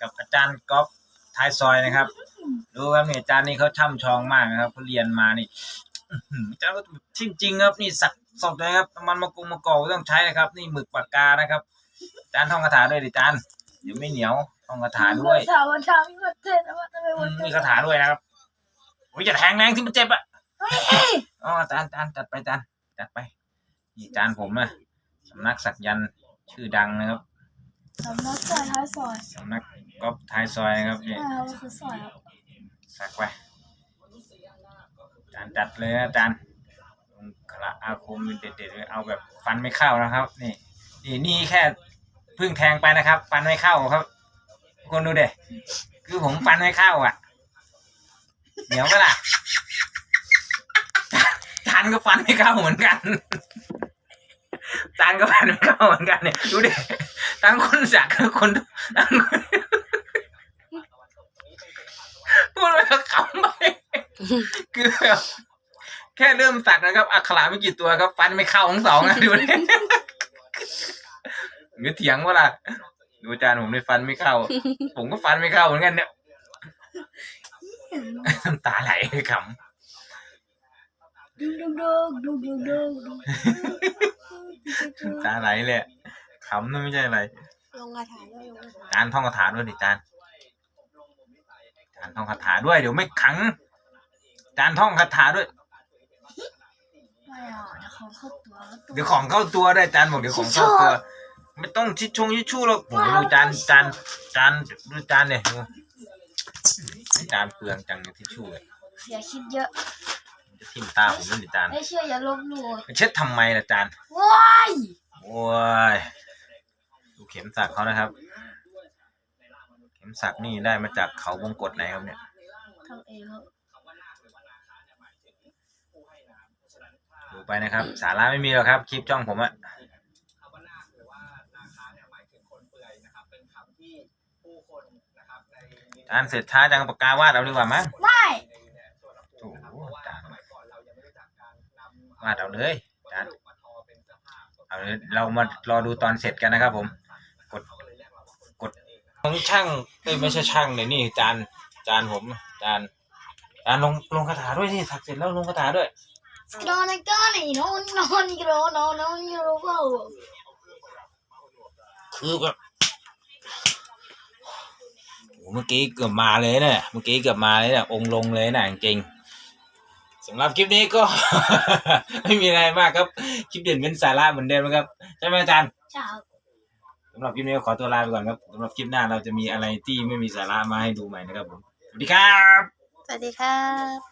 กับอาจารย์ก๊อฟท้ายซอยนะครับ ดูครับเนี่ยอาจารย์นี่เขาช่ำชองมากนะครับเขาเรียนมานี่อื้อหืออาจารย์ก็จริงจริงๆครับนี่สักสดเลยครับน้ำมันมะกรูดมะกอกต้องใช้นะครับ นี่หมึกปากกานะครับอาจารย์ท่องคาถาด้วยดิอาจารย์เดี๋ยวไม่เหนียวท่องคาถาด้วยสาววันทำก็เจ็บแต่ว่าทำไมอืวันมมีคาถาด้วยนะครับโอ้ยจะแทงแรงที่มันเจ็บอะอ๋ออาจารย์อาจารย์จัดไปอาจารย์จัดไปนี่อาจารย์ผมนะสำนักสักยันต์ชื่อดังนะครับสำนักซอยท้ายซอยสำนัก ก๊อฟท้ายซอยนะครับนี่อ่ามันคือซอยครับสักไปอาจารย์จัดเลยนะอาจารย์ลงคละอาคมเด็ดๆเลยเอาแบบฟันไม่เข้านะครับ นี่นี่นี่แค่เพิ่งแทงไปนะครับ ฟันไม่เข้าครับทุกคนดูเด็คือผมฟันไม่เข้าอะเหนียวไหมล่ะจานก็ฟันไม่เข้าเหมือนกันจานก็ฟันไม่เข้าเหมือนกันเนี่ยดูดิทั้งคนสักทั้งคนทั้งคนพู ดไปก็ขำไปคือแบบแค่เริ่มสักนะครับ อักขระไม่กี่ตัวครับ ฟันไม่เข้าทั้งสองนะดูดิหรือเถียงว่าล่ะดูอาจารย์ผมในฟันไม่เข้า ผมก็ฟันไม่เข้าเหมือนกันเนี่ยน้ำตาไหลขดุกดุกดุกดุกดุกดุกดุกำน้ำตาไหลเลยขำนั่นไม่ใช่อะไรลงคาถาด้วยลงคาถาจานท่องคาถาด้วยดิจาน จานท่องคาถาด้วยเดี๋ยวไม่ขัง จานท่องคาถาด้วย ไม่เอาเดี๋ยวของเข้าตัวแล้วตัวเดี๋ยวของเข้าตัวได้วยจานบอกเดี๋ยวของเข้าตัว ไม่ต้องชิดชงชิดชู่หรอกผมดูจานจานจานดูจานเนี่ยดูจานเปลืองจังเลยทิชชู่เลยเสียคิดเยอะจะทิ่มตาผมนั่นดิจานไม่เชื่ออย่าลบหลู่เช็ดทำไมล่ะจานว้ายโอ้ยดูเข็มสักเขานะครับเข็ม สักนี่ได้มาจากเขาวงกฏไหนครับเนี่ย ทำเองครับ ดูไปนะครับ สาระไม่มีหรอกครับ คลิปจ้องผมอะจานเสร็จช้าจังปากกาวาดเอาดีกว่ามั้งไม่โอ้โหจานวาดเอาเลยจานเอาเลยเรามารอดูตอนเสร็จกันนะครับผมกดกด ทั้งช่างเอ้ยไม่ใช่ช่างเลยนี่จานจานผมจานจานลงลงคาถาด้วยนี่สักเสร็จแล้วลงคาถาด้วยกรอนก้อนนี่นอนนอนกรอนอนนอนกรอนก็คือแบบโอ้เมื่อกี้เกือบมาเลยเนี่ยเมื่อกี้เกือบมาเลยเนี่ยองค์ลงเลยนะจริงๆสำหรับคลิปนี้ก็ ไม่มีอะไรมากครับ คลิปเด่นเป็นสาระเหมือนเดิมนะครับ ใช่ไหมอาจารย์ใช่ครับสำหรับคลิปนี้ก็ขอตัวลาไปก่อนครับสำหรับคลิปหน้าเราจะมีอะไรที่ไม่มีสาระมาให้ดูใหม่นะครับผม สวัสดีครับ สวัสดีครับ